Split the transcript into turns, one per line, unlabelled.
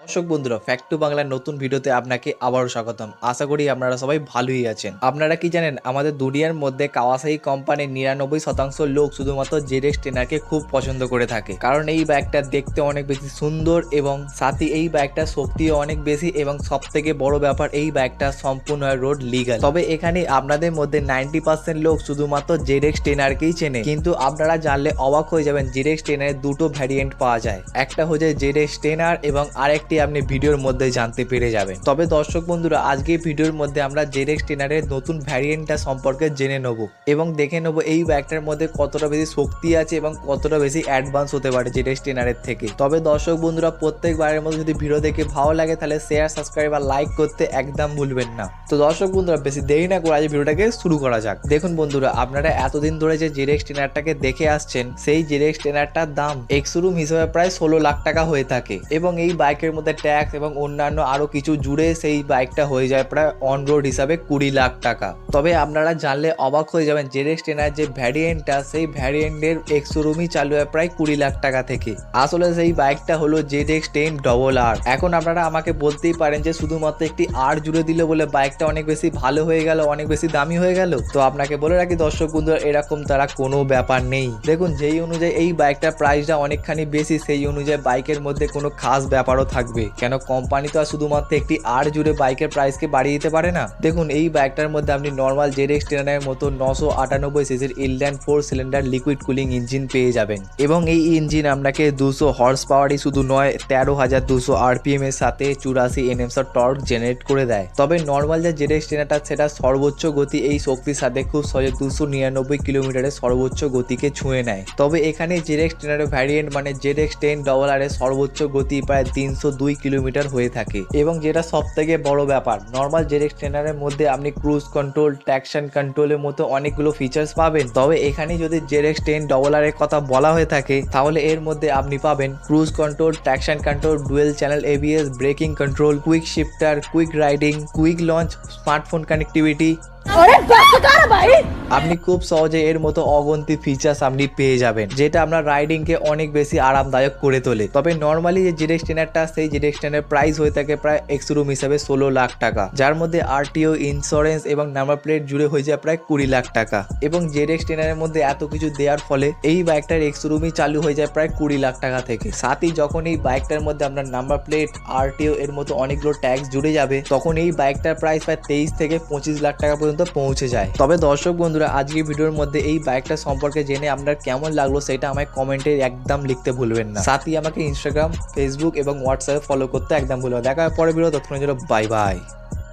দর্শক বন্ধুরা fact two বাংলার নতুন ভিডিওতে আপনাকে আবারও স্বাগতম। আশা করি আপনারা সবাই ভালোই আছেন। আপনারা কি জানেন, আমাদের দুনিয়ার মধ্যে কাওয়াসাহি কোম্পানির নিরানব্বই শতাংশ লোক শুধুমাত্র জেরেক্স ট্রেনারকে খুব পছন্দ করে থাকে। কারণ এই ব্যাগটা দেখতে অনেক বেশি সুন্দর এবং সাথে এই বাইকটার শক্তিও অনেক বেশি এবং সব থেকে বড় ব্যাপার, এই ব্যাগটা সম্পূর্ণ রোড লিগাল তবে এখানে আপনাদের মধ্যে নাইনটি পার্সেন্ট লোক শুধুমাত্র জেরেক্স ট্রেনারকেই চেনে। কিন্তু আপনারা জানলে অবাক হয়ে যাবেন জেরেক্স ট্রেনারের দুটো ভ্যারিয়েন্ট পাওয়া যায়। একটা হচ্ছে জেরেক্স ট্রেনার এবং আরেকটি আপনি ভিডিওর মধ্যে জানতে পেরে যাবেন। তবে দর্শক বন্ধুরা, আজকে ভিডিওর মধ্যে আমরা জেরেক্স ট্রেনারের নতুন ভ্যারিয়েন্টটা সম্পর্কে জেনে নেব এবং দেখে নেব এই বাইকটার মধ্যে কতটা বেশি শক্তি আছে এবং কতটা বেশি অ্যাডভান্স হতে পারে জেরেক্স ট্রেনারের থেকে। তবে দর্শক বন্ধুরা, প্রত্যেকবারের মধ্যে যদি ভিডিও দেখে ভালো লাগে, তাহলে শেয়ার সাবস্ক্রাইব আর লাইক করতে একদম ভুলবেন না। তো দর্শক বন্ধুরা, বেশি দেরি না করে আজ ভিডিওটাকে শুরু করা যাক। দেখুন বন্ধুরা, আপনারা এতদিন ধরে যে জেরেক্স ট্রেনারটাকে দেখে আসছেন, সেই জেরেক্স ট্রেনারটার দাম এক্সরুম হিসেবে প্রায় ষোলো লাখ টাকা হয়ে থাকে এবং এই বাইকের মধ্যে ট্যাক্স এবং অন্যান্য আরও কিছু জুড়ে সেই বাইকটা হয়ে যায় প্রায় অন রোড হিসাবে কুড়ি লাখ টাকা। তবে আপনারা জানলে অবাক হয়ে যাবেন জেরেক্স টেনার যে ভ্যারিয়েন্টটা সেই ভ্যারিয়েন্টের এক্সরুমই চালু হয় প্রায় কুড়ি লাখ টাকা থেকে। আসলে সেই বাইকটা হলো জেডেক্স টেন ডবল আর এখন আপনারা আমাকে বলতেই পারেন যে শুধুমাত্র একটি আর জুড়ে দিলে বলে বাইকটা অনেক বেশি ভালো হয়ে গেল, অনেক বেশি দামি হয়ে গেল? তো আপনাকে বলে রাখি দর্শক বন্ধু এরকম তারা কোনো ব্যাপার নেই। দেখুন, যেই অনুযায়ী এই বাইকটার প্রাইসটা অনেকখানি বেশি, সেই অনুযায়ী বাইকের মধ্যে কোনো খাস ব্যাপারও থাকবে কেন কোম্পানি তো আর শুধুমাত্র একটি আর জুড়ে বাইকের প্রাইসকে বাড়িয়ে দিতে পারে না? দেখুন, এই বাইকটার মধ্যে আপনি নর্মাল জেডেক্স টেনের মতো নশো আটানব্বই সিসির ইলড্যান্ড four cylinder liquid cooling engine পেয়ে যাবেন। এবং এই ইঞ্জিন আপনাকে দুশো হর্স পাওয়ারই শুধু নয়, তেরো হাজার দুশো আরপিএম এর সাথে চুরাশি এনএমসার টর্ক জেনারেট করে দেয়। তবে নর্মাল যে জেড জেডেক্স ট্রেনারটা সেটা সর্বোচ্চ গতি এই শক্তির সাথে খুব সহজে দুশো নিরানব্বই কিলোমিটারের সর্বোচ্চ গতিকে ছুঁয়ে নেয়। তবে এখানে জেডেক্স ট্রেনারের ভ্যারিয়েন্ট মানে জেডেক্স টেন ডবল আর এর সর্বোচ্চ গতি প্রায় তিনশো দুই কিলোমিটার হয়ে থাকে। এবং যেটা সব থেকে বড় ব্যাপার নর্মাল জেরেক্স ট্রেনারের মধ্যে আপনি ক্রুজ কন্ট্রোল ট্যাকশন কন্ট্রোলের মতো অনেকগুলো ফিচার্স পাবেন। তবে এখানে যদি জেরেক্স টেন ডবল আর এর কথা বলা হয়ে থাকে, তাহলে এর মধ্যে আপনি পাবেন cruise control traction control dual channel ABS braking control quick shifter quick riding quick launch smartphone connectivity আপনি খুব সহজে এর মতো অগন্তি ফিচার্স আপনি পেয়ে যাবেন, যেটা আপনার রাইডিং কে অনেক বেশি আরামদায়ক করে তোলে। তবে নর্মালি যে জেডেক্স টেনারটা সেই জেডেক্স টেনের প্রাইস হয়ে থাকে প্রায় এক্সরুম হিসাবে ষোলো লাখ টাকা, যার মধ্যে আরটিও ইন্স্যুরেন্স এবং নাম্বার প্লেট জুড়ে হয়ে যায় প্রায় কুড়ি লাখ টাকা। এবং জেডেক্স টেনারের মধ্যে এত কিছু দেওয়ার ফলে এই বাইকটার এক্সরুমই চালু হয়ে যায় প্রায় কুড়ি লাখ টাকা থেকে। সাথেই যখন এই বাইকটার মধ্যে আপনার নাম্বার প্লেট আরটিও এর মতো অনেকগুলো ট্যাক্স জুড়ে যাবে, তখন এই বাইকটার প্রাইস প্রায় তেইশ থেকে পঁচিশ লাখ টাকা পর্যন্ত পৌঁছে যায়। তবে দর্শক বন্ধুরা, আজকে ভিডিওর মধ্যে এই বাইকটা সম্পর্কে জেনে আপনার কেমন লাগল সেটা আমায় কমেন্টে একদম লিখতে ভুলবেন না। সাথে আমাকে ইনস্টাগ্রাম ফেসবুক এবং হোয়াটসঅ্যাপে ফলো করতে একদম ভুলবেন দেখা পরে ভিডিও জন্য বাই বাই